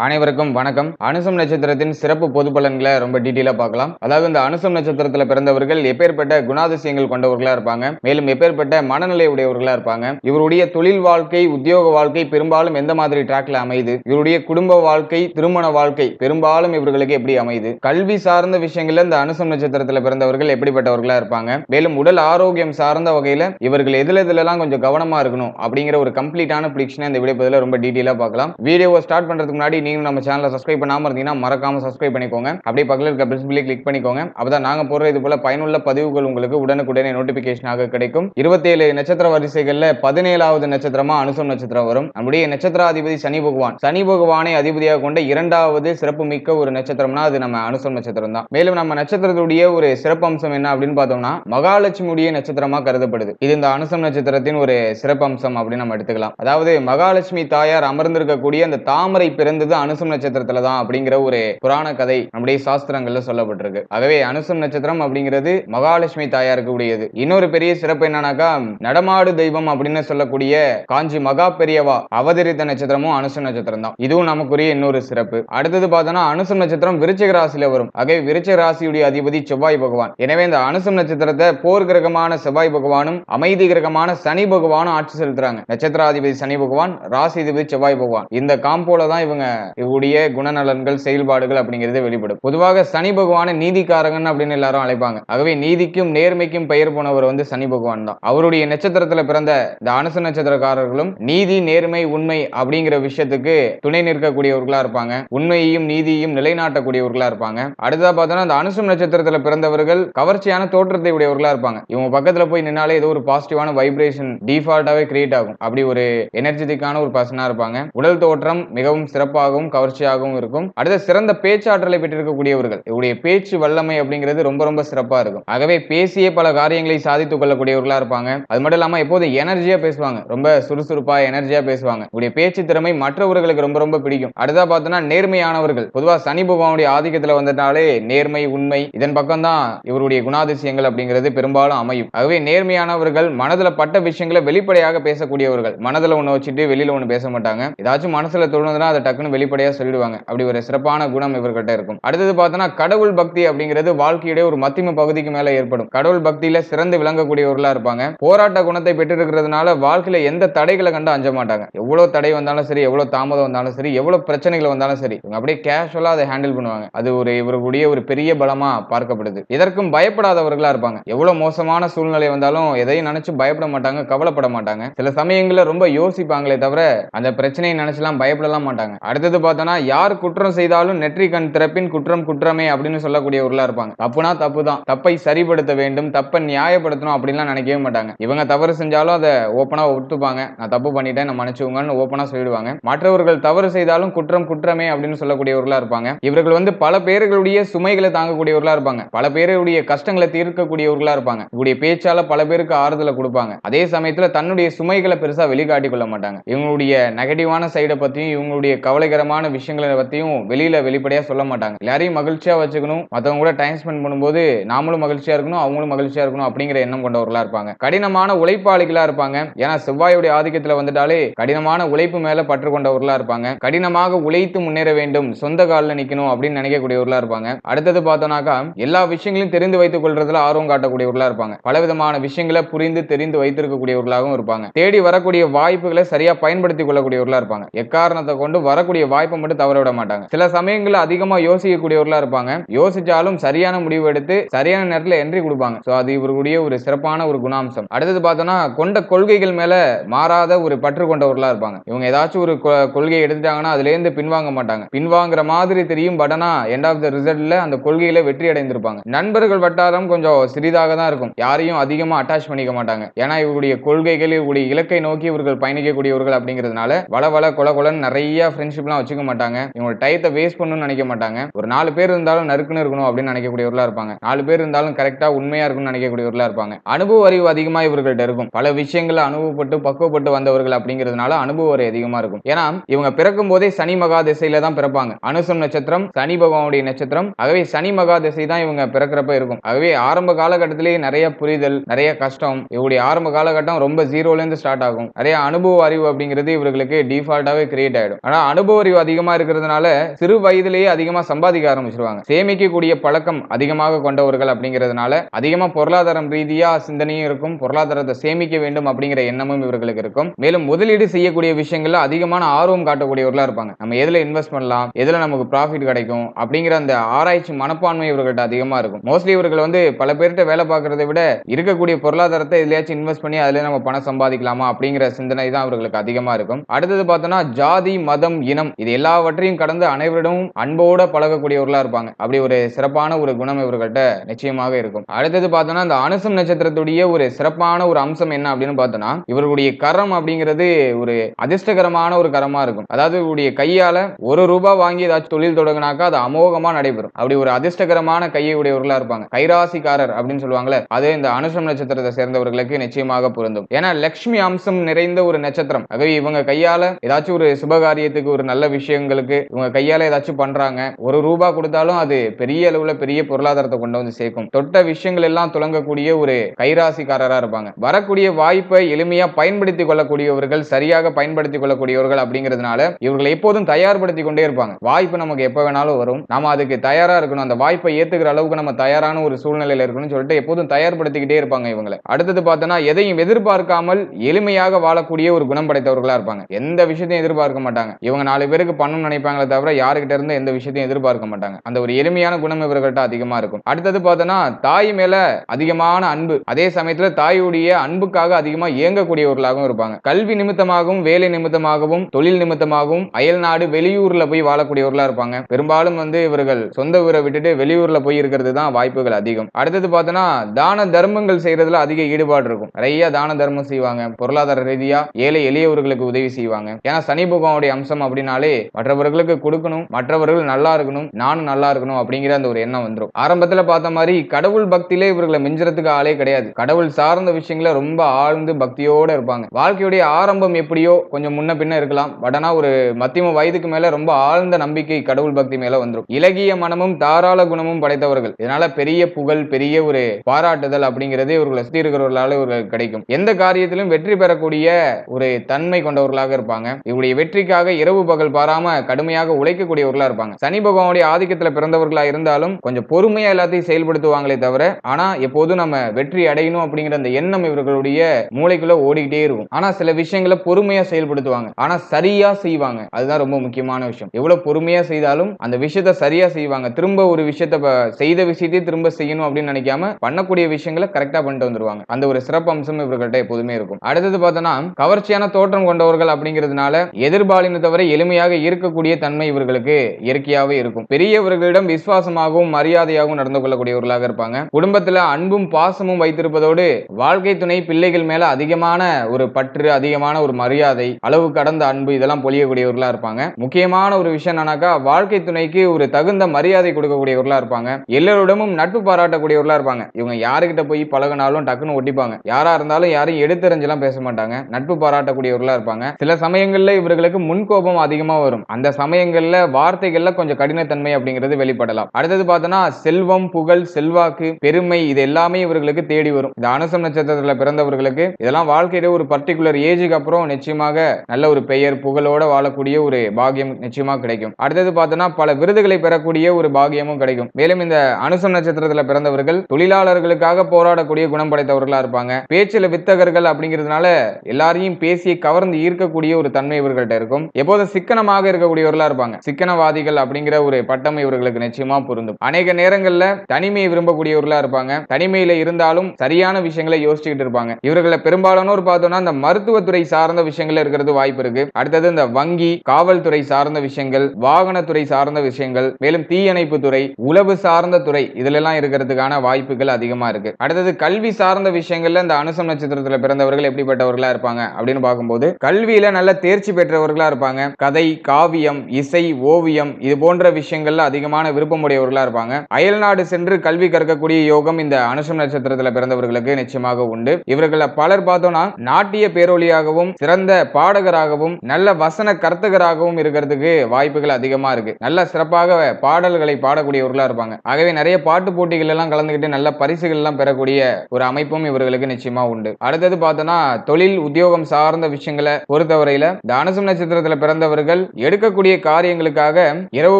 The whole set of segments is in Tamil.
அனைவருக்கும் வணக்கம். அனுசம் நட்சத்திரத்தின் சிறப்பு பொது பலன்களை ரொம்ப டீட்டெயிலாக பார்க்கலாம். அதாவது இந்த அனுசம் நட்சத்திரத்தில் பிறந்தவர்கள் எப்பேற்பட்ட குணாதிசயங்கள் கொண்டவர்களாக இருப்பாங்க. மேலும் எப்பேற்பட்ட மனநிலை உடையவர்களாக இருப்பாங்க. இவருடைய தொழில் வாழ்க்கை உத்தியோக வாழ்க்கை பெரும்பாலும் எந்த மாதிரி ட்ராக்ல அமையுது? இவருடைய குடும்ப வாழ்க்கை திருமண வாழ்க்கை பெரும்பாலும் இவர்களுக்கு எப்படி அமையுது? கல்வி சார்ந்த விஷயங்கள்ல இந்த அனுசம் நட்சத்திரத்தில் பிறந்தவர்கள் எப்படிப்பட்டவர்களாக இருப்பாங்க? மேலும் உடல் ஆரோக்கியம் சார்ந்த வகையில் இவர்கள் எதுல எதுலலாம் கொஞ்சம் கவனமாக இருக்கணும்? அப்படிங்கிற ஒரு கம்ப்ளீட்டான ப்ரிடிக்ஷனை இந்த விடைப்பதில் ரொம்ப டீட்டெயிலாக பார்க்கலாம். வீடியோவை ஸ்டார்ட் பண்ணுறதுக்கு முன்னாடி நீங்களும் நம்ம சேனலை சப்ஸ்கிரைப் பண்ணாமல் இருந்தீங்கன்னா மறக்காமல் சப்ஸ்கிரைப் பண்ணிக்கோங்க. அப்படியே பக்கத்தில் இருக்க பெல் பிள்ளை கிளிக் பண்ணிக்கோங்க. அப்பதான் நாங்கள் போடுற இது போல பயனுள்ள பதிவுகள் உங்களுக்கு உடனுக்குடனே நோட்டிபிகேஷனாக கிடைக்கும். இருபத்தேழு நட்சத்திர வரிசைகளில் பதினேழாவது நட்சத்திரமா அனுசம் நட்சத்திரம் வரும். நம்முடைய நட்சத்திராதிபதி சனி பகவான். சனி பகவானை அதிபதியாக கொண்ட இரண்டாவது சிறப்பு மிக்க ஒரு நட்சத்திரம்னா அது நம்ம அனுசம் நட்சத்திரம் தான். மேலும் நம்ம நட்சத்திரத்துடைய ஒரு சிறப்பு அம்சம் என்ன அப்படின்னு பார்த்தோம்னா மகாலட்சுமியுடைய நட்சத்திரமா கருதப்படுது. இது இந்த அனுசம் நட்சத்திரத்தின் ஒரு சிறப்பு அம்சம் அப்படின்னு நம்ம எடுத்துக்கலாம். அதாவது மகாலட்சுமி தாயார் அமர்ந்திருக்கக்கூடிய அந்த தாமரை பிறந்தது அனுசம் நட்சத்திரத்துல தான் அப்படிங்கிற ஒரு புராண கதை நம்முடைய சாஸ்திரங்கள்ல சொல்லப்பட்டிருக்கு. ஆகவே அனுசம் நட்சத்திரம் அப்படிங்கிறது மகாலட்சுமி தாயாருக்கு உடையது இன்னொரு பெரிய சிறப்பு என்னன்னாக்கா நடமாடு தெய்வம் அப்படின்னு சொல்லக்கூடிய காஞ்சி மகா பெரியவா அவதரித்த நட்சத்திரமும் அனுசம் நட்சத்திரம் தான் இதுவும் நமக்குரிய இன்னொரு சிறப்பு. அடுத்தது பார்த்தோம்னா அனுசம் நட்சத்திரம் விருச்சிக ராசியில வரும். ஆகவே விருச்சிக ராசியுடைய அதிபதி செவ்வாய் பகவான். எனவே இந்த அனுசம் நட்சத்திரத்தை போர் கிரகமான செவ்வாய் பகவானும் அமைதி கிரகமான சனி பகவானும் ஆட்சி செலுத்துறாங்க. நட்சத்திராதிபதி சனி பகவான் ராசி அதிபதி செவ்வாய் பகவான். இந்த காம்போல தான் இவங்க இவருடைய குணநலன்கள் செயல்பாடுகள் அப்படிங்கிறது வெளிப்படும். பொதுவாக சனி பகவானை நீதிக்காரகன் அப்படின்னு எல்லாரும் அழைப்பாங்க. ஆகவே நீதிக்கும் நேர்மைக்கும் பெயர் போனவர் வந்து சனி பகவான் தான். அவருடைய நட்சத்திரத்துல பிறந்த இந்த அனுச நட்சத்திரக்காரர்களும் நீதி நேர்மை உண்மை அப்படிங்கிற விஷயத்துக்கு துணை நிற்கக்கூடியவர்களா இருப்பாங்க. உண்மையையும் நீதியையும் நிலைநாட்டக்கூடியவர்களா இருப்பாங்க. அடுத்ததா பார்த்தோம்னா அந்த அனுசம் நட்சத்திரத்துல பிறந்தவர்கள் கவர்ச்சியான தோற்றத்தை உடையவர்களா இருப்பாங்க. இவங்க பக்கத்துல போய் நின்னாலே ஏதோ ஒரு பாசிட்டிவான வைப்ரேஷன் டிஃபால்ட்டாவே கிரியேட் ஆகும். அப்படி ஒரு எனர்ஜெட்டிக்கான ஒரு பர்சனா இருப்பாங்க. உடல் தோற்றம் மிகவும் சிறப்பாக சிறப்பாகவும் கவர்ச்சியாகவும் இருக்கும். அடுத்த சிறந்த பேச்சாற்றலை பெற்றிருக்கக்கூடியவர்கள். இவருடைய பேச்சு வல்லமை அப்படிங்கிறது ரொம்ப ரொம்ப சிறப்பா இருக்கும். ஆகவே பேசிய பல காரியங்களை சாதித்துக் கொள்ளக்கூடியவர்களா இருப்பாங்க. அது மட்டும் இல்லாம எப்போதும் எனர்ஜியா பேசுவாங்க. ரொம்ப சுறுசுறுப்பா எனர்ஜியா பேசுவாங்க. இவருடைய பேச்சு திறமை மற்றவர்களுக்கு ரொம்ப ரொம்ப பிடிக்கும். அடுத்தா பார்த்தோம்னா நேர்மையானவர்கள். பொதுவா சனி பகவானுடைய ஆதிக்கத்துல வந்துட்டாலே நேர்மை உண்மை இதன் பக்கம் தான் இவருடைய குணாதிசயங்கள் அப்படிங்கிறது பெரும்பாலும் அமையும். ஆகவே நேர்மையானவர்கள் மனதுல பட்ட விஷயங்களை வெளிப்படையாக பேசக்கூடியவர்கள். மனதுல ஒண்ணு வச்சுட்டு வெளியில ஒண்ணு பேச மாட்டாங்க. ஏதாச்சும் மனசுல தோணுதுன்னா அதை டக்குன்னு வெளிப்படையா சொல்லிடுவாங்க. அப்படி ஒரு சிறப்பான குணம் இவர்கிட்ட இருக்கும். அடுத்தது பார்த்தோன்னா கடவுள் பக்தி அப்படிங்கிறது வாழ்க்கையுடைய ஒரு மத்திம பகுதிக்கு மேல ஏற்படும். கடவுள் பக்தியில சிறந்து விளங்கக்கூடியவர்களா இருப்பாங்க. போராட்ட குணத்தை பெற்றிருக்கிறதுனால வாழ்க்கையில எந்த தடைகளை கண்டு அஞ்ச மாட்டாங்க. எவ்வளவு தடை வந்தாலும் சரி எவ்வளவு தாமதம் வந்தாலும் சரி எவ்வளவு பிரச்சனைகள் வந்தாலும் சரி இவங்க அப்படியே கேஷுவலா அதை ஹேண்டில் பண்ணுவாங்க. அது ஒரு இவர்களுடைய ஒரு பெரிய பலமா பார்க்கப்படுது. இதற்கும் பயப்படாதவர்களா இருப்பாங்க. எவ்வளவு மோசமான சூழ்நிலை வந்தாலும் எதையும் நினைச்சு பயப்பட மாட்டாங்க கவலைப்பட மாட்டாங்க. சில சமயங்களில் ரொம்ப யோசிப்பாங்களே தவிர அந்த பிரச்சனையை நினைச்செல்லாம் பயப்படலாம் மாட்டாங்க. அடுத்தது பார்த்தோன்னா யார் குற்றம் செய்தாலும் நெற்றி கண் திறப்பின் குற்றம் குற்றமே அப்படின்னு சொல்லக்கூடியவர்களா இருப்பாங்க. தப்புனா தப்பு தான் தப்பை சரிப்படுத்த வேண்டும் தப்பை நியாயப்படுத்தணும் அப்படின்லாம் நினைக்கவே மாட்டாங்க. இவங்க தவறு செஞ்சாலும் அதை ஓப்பனா ஒத்துப்பாங்க. நான் தப்பு பண்ணிட்டேன் நான் மன்னிச்சுக்கோங்கன்னு ஓப்பனா சொல்லிடுவாங்க. மற்றவர்கள் தவறு செய்தாலும் குற்றம் குற்றமே அப்படின்னு சொல்லக்கூடியவர்களா இருப்பாங்க. இவர்கள் வந்து பல பேர்களுடைய சுமைகளை தாங்கக்கூடியவர்களா இருப்பாங்க. பல பேருடைய கஷ்டங்களை தீர்க்கக்கூடியவர்களா இருப்பாங்க. இவருடைய பேச்சால பல பேருக்கு ஆறுதலை கொடுப்பாங்க. அதே சமயத்துல தன்னுடைய சுமைகளை பெருசா வெளிக்காட்டி கொள்ள மாட்டாங்க. இவங்களுடைய நெகட்டிவான சைடை பத்தியும் இவங்களுடைய கவலைகர கவலைகரமான விஷயங்களை பத்தியும் வெளியில வெளிப்படையா சொல்ல மாட்டாங்க. எல்லாரையும் மகிழ்ச்சியா வச்சுக்கணும். மத்தவங்க கூட டைம் ஸ்பெண்ட் பண்ணும்போது நாமளும் மகிழ்ச்சியா இருக்கணும் அவங்களும் மகிழ்ச்சியா இருக்கணும் அப்படிங்கிற எண்ணம் கொண்டவர்களா இருப்பாங்க. கடினமான உழைப்பாளிகளா இருப்பாங்க. ஏன்னா செவ்வாயுடைய ஆதிக்கத்துல வந்துட்டாலே கடினமான உழைப்பு மேல பற்று கொண்டவர்களா இருப்பாங்க. கடினமாக உழைத்து முன்னேற வேண்டும் சொந்த காலில் நிக்கணும் அப்படின்னு நினைக்கக்கூடியவர்களா இருப்பாங்க. அடுத்தது பார்த்தோம்னாக்கா எல்லா விஷயங்களையும் தெரிந்து வைத்துக் கொள்றதுல ஆர்வம் காட்டக்கூடியவர்களா இருப்பாங்க. பலவிதமான விஷயங்களை புரிந்து தெரிந்து வைத்திருக்கக்கூடியவர்களாகவும் இருப்பாங்க. தேடி வரக்கூடிய வாய்ப்புகளை சரியா பயன்படுத்திக் கொள்ளக்கூடியவர்களா இருப்பாங்க. எக்காரணத்தை கொண்டு வரக்கூடிய வாய்ப்பை மட்டும் தவற விட மாட்டாங்க. சில சமயங்கள்ல அதிகமா யோசிக்கக்கூடியவர்களா இருப்பாங்க. யோசிச்சாலும் சரியான முடிவு எடுத்து சரியான நேரத்துல என்ட்ரி கொடுப்பாங்க. சோ அது இவர்களுடைய ஒரு சிறப்பான ஒரு குணாம்சம். அடுத்தது பார்த்தோம்னா கொண்ட கொள்கைகள் மேல மாறாத ஒரு பற்று கொண்டவர்களா இருப்பாங்க. இவங்க ஏதாச்சும் ஒரு கொள்கையை எடுத்துட்டாங்கன்னா அதுல இருந்து பின்வாங்க மாட்டாங்க. பின்வாங்குற மாதிரி தெரியும் பட் ஆனா எண்ட் ஆஃப் த ரிசல்ட்ல அந்த கொள்கையில வெற்றி அடைந்திருப்பாங்க. நண்பர்கள் வட்டாரம் கொஞ்சம் சிறிதாக தான் இருக்கும். யாரையும் அதிகமா அட்டாச் பண்ணிக்க மாட்டாங்க. ஏன்னா இவருடைய கொள்கைகள் இவருடைய இலக்கை நோக்கி இவர்கள் பயணிக்கக்கூடியவர்கள் அப்படிங்கிறதுனால வள வள கொல கொலன்னு நிறைய ஃப்ரெண்ட்ஷிப்லாம் வச்சுக்க மாட்டாங்க. இவங்க டயத்தை வேஸ்ட் பண்ணணும்னு நினைக்க மாட்டாங்க. ஒரு நாலு பேர் இருந்தாலும் நறுக்குன்னு இருக்கணும் அப்படின்னு நினைக்கக்கூடியவர்களா இருப்பாங்க. நாலு பேர் இருந்தாலும் கரெக்டா உண்மையா இருக்கணும்னு நினைக்கக்கூடியவர்களா இருப்பாங்க. அனுபவ அறிவு அதிகமா இவர்கள்ட்ட இருக்கும். பல விஷயங்களை அனுபவப்பட்டு பக்குவப்பட்டு வந்தவர்கள் அப்படிங்கிறதுனால அனுபவ அறிவு அதிகமா இருக்கும். ஏன்னா இவங்க பிறக்கும் போதே சனி மகா திசையில தான் பிறப்பாங்க. அனுசம் நட்சத்திரம் சனி பகவானுடைய நட்சத்திரம். ஆகவே சனி மகா திசை தான் இவங்க பிறக்கிறப்ப இருக்கும். ஆகவே ஆரம்ப காலகட்டத்திலேயே நிறைய புரிதல் நிறைய கஷ்டம் இவருடைய ஆரம்ப காலகட்டம் ரொம்ப ஜீரோல இருந்து ஸ்டார்ட் ஆகும். நிறைய அனுபவ அறிவு அப்படிங்கிறது இவர்களுக்கு டிஃபால்ட்டாவே கிரியேட் ஆயிடும். ஆனா அனுபவ பகுத்தறிவு அதிகமா இருக்கிறதுனால சிறு வயதிலேயே அதிகமா சம்பாதிக்க ஆரம்பிச்சிருவாங்க. சேமிக்கக்கூடிய பழக்கம் அதிகமாக கொண்டவர்கள் அப்படிங்கிறதுனால அதிகமா பொருளாதாரம் ரீதியா சிந்தனையும் இருக்கும். பொருளாதாரத்தை சேமிக்க வேண்டும் அப்படிங்கிற எண்ணமும் இவர்களுக்கு இருக்கும். மேலும் முதலீடு செய்யக்கூடிய விஷயங்கள்ல அதிகமான ஆர்வம் காட்டக்கூடியவர்களா இருப்பாங்க. நம்ம எதுல இன்வெஸ்ட் பண்ணலாம்? எதுல நமக்கு ப்ராஃபிட் கிடைக்கும்? அப்படிங்கிற அந்த ஆராய்ச்சி மனப்பான்மை இவர்கள்ட்ட அதிகமா இருக்கும். மோஸ்ட்லி இவர்கள் வந்து பல பேர்கிட்ட வேலை பார்க்கறதை விட இருக்கக்கூடிய பொருளாதாரத்தை எதுலயாச்சும் இன்வெஸ்ட் பண்ணி அதுல நம்ம பணம் சம்பாதிக்கலாமா அப்படிங்கிற சிந்தனை தான் அவர்களுக்கு அதிகமா இருக்கும். அடுத்தது பார்த்தோம்னா ஜாதி மதம் இனம் இது எல்லாவற்றையும் கடந்து அனைவரிடமும் அன்போட பழகக்கூடியவர்களா இருப்பாங்க. அப்படி ஒரு சிறப்பான ஒரு குணம் இவர்கிட்ட நிச்சயமாக இருக்கும். அடுத்தது பார்த்தோம்னா இந்த அனுசம் நட்சத்திரத்துடைய ஒரு சிறப்பான ஒரு அம்சம் என்ன அப்படின்னு பார்த்தோம்னா இவர்களுடைய கரம் அப்படிங்கிறது ஒரு அதிர்ஷ்டகரமான ஒரு கரமா இருக்கும். அதாவது இவருடைய கையால ஒரு ரூபாய் வாங்கி ஏதாச்சும் தொழில் தொடங்கினாக்கா அது அமோகமா நடைபெறும். அப்படி ஒரு அதிர்ஷ்டகரமான கையை உடையவர்களா இருப்பாங்க. கைராசிக்காரர் அப்படின்னு சொல்லுவாங்களே அது இந்த அனுஷம் நட்சத்திரத்தை சேர்ந்தவர்களுக்கு நிச்சயமாக பொருந்தும். ஏன்னா லட்சுமி அம்சம் நிறைந்த ஒரு நட்சத்திரம். ஆகவே இவங்க கையால ஏதாச்சும் ஒரு சுபகாரியத்துக்கு ஒரு நல்ல விஷயங்களுக்கு இவங்க கையால ஏதாச்சும் பண்றாங்க. ஒரு ரூபா கொடுத்தாலும் அது பெரிய அளவுல பெரிய பொருளாதாரத்தை கொண்டு வந்து சேர்க்கும். தொட்ட விஷயங்கள் எல்லாம் துளங்கக்கூடிய ஒரு கைராசிக்காரரா இருப்பாங்க. வரக்கூடிய வாய்ப்பை எளிமையா பயன்படுத்திக் கொள்ளக்கூடியவர்கள் சரியாக பயன்படுத்திக் கொள்ளக்கூடியவர்கள் அப்படிங்கிறதுனால இவர்களை எப்போதும் தயார்படுத்தி கொண்டே இருப்பாங்க. வாய்ப்பு நமக்கு எப்ப வேணாலும் வரும். நாம அதுக்கு தயாரா இருக்கணும். அந்த வாய்ப்பை ஏத்துக்கிற அளவுக்கு நம்ம தயாரான ஒரு சூழ்நிலையில இருக்கணும்னு சொல்லிட்டு எப்போதும் தயார்படுத்திக்கிட்டே இருப்பாங்க இவங்களை. அடுத்தது பார்த்தோன்னா எதையும் எதிர்பார்க்காமல் எளிமையாக வாழக்கூடிய ஒரு குணம் படைத்தவர்களா இருப்பாங்க. எந்த விஷயத்தையும் எதிர்பார்க்க மாட்டாங்க. இவங்க நாலு பேருக்கு பண்ணணும்னு நினைப்பாங்களே தவிர யாருக்கிட்ட இருந்து எந்த விஷயத்தையும் எதிர்பார்க்க மாட்டாங்க. அந்த ஒரு எளிமையான குணம் இவர்கள்ட்ட அதிகமா இருக்கும். அடுத்தது பார்த்தோன்னா தாய் மேல அதிகமான அன்பு. அதே சமயத்துல தாயுடைய அன்புக்காக அதிகமா இயங்கக்கூடியவர்களாகவும் இருப்பாங்க. கல்வி நிமித்தமாகவும் வேலை நிமித்தமாகவும் தொழில் நிமித்தமாகவும் அயல் நாடு வெளியூர்ல போய் வாழக்கூடியவர்களா இருப்பாங்க. பெரும்பாலும் வந்து இவர்கள் சொந்த ஊரை விட்டுட்டு வெளியூர்ல போய் இருக்கிறது தான் வாய்ப்புகள் அதிகம். அடுத்தது பார்த்தோன்னா தான தர்மங்கள் செய்யறதுல அதிக ஈடுபாடு இருக்கும். நிறைய தான தர்மம் செய்வாங்க. பொருளாதார ரீதியா ஏழை எளியவர்களுக்கு உதவி செய்வாங்க. ஏன்னா சனி பகவானுடைய அம்சம் அப்படின்னாலே மற்றவர்களுக்கு கொடுக்கணும் மற்றவர்கள் நல்லா இருக்கணும் நானும் நல்லா இருக்கணும் அப்படிங்கிற அந்த ஒரு எண்ணம் வந்துடும் ஆரம்பத்துல பார்த்த மாதிரி கடவுள் பக்தியிலே இவர்களை மிஞ்சறதுக்கு ஆளே கிடையாது. கடவுள் சார்ந்த விஷயங்கள ரொம்ப ஆழ்ந்து பக்தியோட இருப்பாங்க. வாழ்க்கையுடைய ஆரம்பம் எப்படியோ கொஞ்சம் முன்ன பின்ன இருக்கலாம். பட் ஒரு மத்தியம வயதுக்கு மேல ரொம்ப ஆழ்ந்த நம்பிக்கை கடவுள் பக்தி மேல வந்துடும் இலகிய மனமும் தாராள குணமும் படைத்தவர்கள். இதனால பெரிய புகழ் பெரிய ஒரு பாராட்டுதல் அப்படிங்கிறதே இவர்களை சுத்தி இருக்கிறவர்களால இவர்களுக்கு கிடைக்கும். எந்த காரியத்திலும் வெற்றி பெறக்கூடிய ஒரு தன்மை கொண்டவர்களாக இருப்பாங்க. இவருடைய வெற்றிக்காக இரவு பகல் பாராம கடுமையாக உழைக்கக்கூடியவர்களா இருப்பாங்க. சனி பகவானுடைய ஆதிக்கத்துல பிறந்தவர்களா இருந்தாலும் கொஞ்சம் பொறுமையா எல்லாத்தையும் செயல்படுத்துவாங்களே தவிர ஆனா எப்போதும் நம்ம வெற்றி அடையணும் அப்படிங்கிற அந்த எண்ணம் இவர்களுடைய மூளைக்குள்ள ஓடிக்கிட்டே இருக்கும். ஆனா சில விஷயங்களை பொறுமையா செயல்படுத்துவாங்க. ஆனா சரியா செய்வாங்க. அதுதான் ரொம்ப முக்கியமான விஷயம். எவ்வளவு பொறுமையா செய்தாலும் அந்த விஷயத்த சரியா செய்வாங்க. திரும்ப ஒரு விஷயத்த செய்த விஷயத்தையும் திரும்ப செய்யணும் அப்படின்னு நினைக்காம பண்ணக்கூடிய விஷயங்களை கரெக்டா பண்ணிட்டு வந்துருவாங்க. அந்த ஒரு சிறப்பு அம்சம் இவர்கள்ட்ட எப்போதுமே இருக்கும். அடுத்தது பார்த்தோன்னா கவர்ச்சியான தோற்றம் கொண்டவர்கள் அப்படிங்கிறதுனால எதிர்பாலினத்தவரை எளிமையாக இருக்கக்கூடிய தன்மை இவர்களுக்கு இயற்கையாகவே இருக்கும். பெரியவர்களிடம் விசுவாசமாகவும் மரியாதையாகவும் நடந்து கொள்ளக்கூடியவர்களாக இருப்பாங்க. குடும்பத்துல அன்பும் பாசமும் வைத்திருப்பதோடு வாழ்க்கை துணை பிள்ளைகள் மேல அதிகமான ஒரு பற்று அதிகமான ஒரு மரியாதை அளவு கடந்த அன்பு இதெல்லாம் பொழியக்கூடியவர்களா இருப்பாங்க. முக்கியமான ஒரு விஷயம் என்னன்னாக்கா வாழ்க்கை துணைக்கு ஒரு தகுந்த மரியாதை கொடுக்கக்கூடியவர்களா இருப்பாங்க. எல்லோரிடமும் நட்பு பாராட்டக்கூடியவர்களா இருப்பாங்க. இவங்க யாருக்கிட்ட போய் பழகினாலும் டக்குன்னு ஒட்டிப்பாங்க. யாரா இருந்தாலும் யாரையும் எடுத்தறிஞ்செல்லாம் பேச மாட்டாங்க. நட்பு பாராட்டக்கூடியவர்களா இருப்பாங்க. சில சமயங்கள்ல இவர்களுக்கு முன்கோபம் அதிகம் வரும். அந்த சமயங்கள்ல வார்த்தைகள்ல கொஞ்சம் கடினத்தன்மை அப்படிங்கிறது வெளிப்படலாம். அடுத்தது பார்த்தோன்னா செல்வம் புகழ் செல்வாக்கு பெருமை இது எல்லாமே இவர்களுக்கு தேடி வரும். இந்த அனுசம் நட்சத்திரத்துல பிறந்தவர்களுக்கு இதெல்லாம் வாழ்க்கையில ஒரு பர்டிகுலர் ஏஜுக்கு அப்புறம் நிச்சயமாக நல்ல ஒரு பெயர் புகழோட வாழக்கூடிய ஒரு பாகியம் நிச்சயமா கிடைக்கும். அடுத்தது பார்த்தோன்னா பல விருதுகளை பெறக்கூடிய ஒரு பாகியமும் கிடைக்கும். மேலும் இந்த அனுசம் நட்சத்திரத்துல பிறந்தவர்கள் தொழிலாளர்களுக்காக போராடக்கூடிய குணம் படைத்தவர்களா இருப்பாங்க. பேச்சில வித்தகர்கள் அப்படிங்கிறதுனால எல்லாரையும் பேசி கவர்ந்து ஈர்க்கக்கூடிய ஒரு தன்மை இவர்கள்ட்ட இருக்கும். எப்போதும் சிக்க சிக்கனமாக இருக்கக்கூடியவர்களா இருப்பாங்க. சிக்கனவாதிகள் அப்படிங்கிற ஒரு பட்டம் இவர்களுக்கு நிச்சயமா பொருந்தும். அநேக நேரங்கள்ல தனிமையை விரும்பக்கூடியவர்களா இருப்பாங்க. தனிமையில இருந்தாலும் சரியான விஷயங்களை யோசிச்சுக்கிட்டு இருப்பாங்க. இவர்களை பெரும்பாலானோர் பார்த்தோம்னா இந்த மருத்துவத்துறை சார்ந்த விஷயங்கள் இருக்கிறது வாய்ப்பு இருக்கு. அடுத்தது இந்த வங்கி காவல்துறை சார்ந்த விஷயங்கள் வாகனத்துறை சார்ந்த விஷயங்கள் மேலும் தீயணைப்பு துறை உளவு சார்ந்த துறை இதுல எல்லாம் இருக்கிறதுக்கான வாய்ப்புகள் அதிகமா இருக்கு. அடுத்தது கல்வி சார்ந்த விஷயங்கள்ல இந்த அனுசம் நட்சத்திரத்துல பிறந்தவர்கள் எப்படிப்பட்டவர்களா இருப்பாங்க அப்படின்னு பார்க்கும்போது கல்வியில நல்ல தேர்ச்சி பெற்றவர்களா இருப்பாங்க. கதை காவியம் இசை ஓவியம் இது போன்ற விஷயங்கள்ல அதிகமான விருப்பமுடையவர்களா இருப்பாங்க. அயல்நாடு சென்று கல்வி கற்கக்கூடிய யோகம் இந்த அனுஷம் நட்சத்திரத்துல பிறந்தவர்களுக்கு நிச்சயமாக உண்டு. இவர்கள பலர் பார்த்தோம்னா நாட்டிய பேரொழியாகவும் சிறந்த பாடகராகவும் நல்ல வசன கர்த்தகராகவும் இருக்கிறதுக்கு வாய்ப்புகள் அதிகமா இருக்கு. நல்ல சிறப்பாக பாடல்களை பாடக்கூடியவர்களா இருப்பாங்க. ஆகவே நிறைய பாட்டு போட்டிகள் எல்லாம் கலந்துகிட்டு நல்ல பரிசுகள் எல்லாம் பெறக்கூடிய ஒரு அமைப்பும் இவர்களுக்கு நிச்சயமா உண்டு. அடுத்தது பார்த்தோம்னா தொழில் உத்தியோகம் சார்ந்த விஷயங்களை பொறுத்தவரையில இந்த அனுசம் நட்சத்திரத்துல பிறந்தவர்கள் பிறந்தவர்கள் எடுக்கக்கூடிய காரியங்களுக்காக இரவு